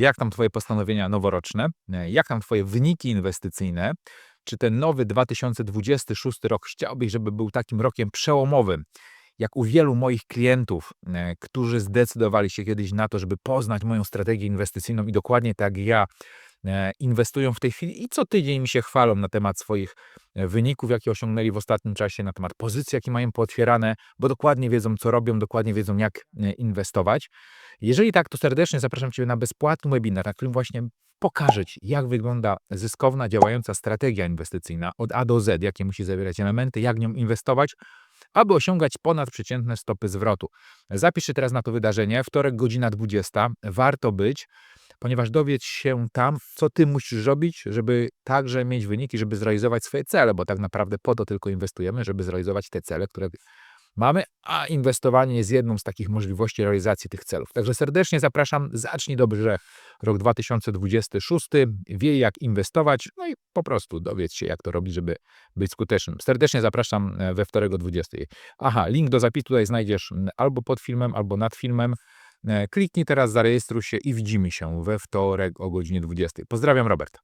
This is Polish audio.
Jak tam Twoje postanowienia noworoczne? E, Jak tam Twoje wyniki inwestycyjne? Czy ten nowy 2026 rok chciałbyś, żeby był takim rokiem przełomowym? Jak u wielu moich klientów, e, którzy zdecydowali się kiedyś na to, żeby poznać moją strategię inwestycyjną i dokładnie tak ja inwestują w tej chwili i co tydzień mi się chwalą na temat swoich e, wyników, jakie osiągnęli w ostatnim czasie, na temat pozycji, jakie mają pootwierane, bo dokładnie wiedzą, co robią, dokładnie wiedzą, jak e, inwestować. Jeżeli tak, to serdecznie zapraszam Cię na bezpłatny webinar, na którym właśnie pokażę Ci, jak wygląda zyskowna, działająca strategia inwestycyjna od A do Z, jakie musi zawierać elementy, jak nią inwestować, aby osiągać ponadprzeciętne stopy zwrotu. Zapisz się teraz na to wydarzenie, wtorek godzina 20. Warto być, ponieważ dowiedz się tam, co Ty musisz robić, żeby także mieć wyniki, żeby zrealizować swoje cele, bo tak naprawdę po to tylko inwestujemy, żeby zrealizować te cele, które mamy, a inwestowanie jest jedną z takich możliwości realizacji tych celów. Także serdecznie zapraszam, zacznij dobrze rok 2026, wie jak inwestować, no i po prostu dowiedz się, jak to robić, żeby być skutecznym. Serdecznie zapraszam e, we wtorek o 20. Aha, link do zapisu tutaj znajdziesz albo pod filmem, albo nad filmem. E, Kliknij teraz, zarejestruj się i widzimy się we wtorek o godzinie 20. Pozdrawiam, Robert.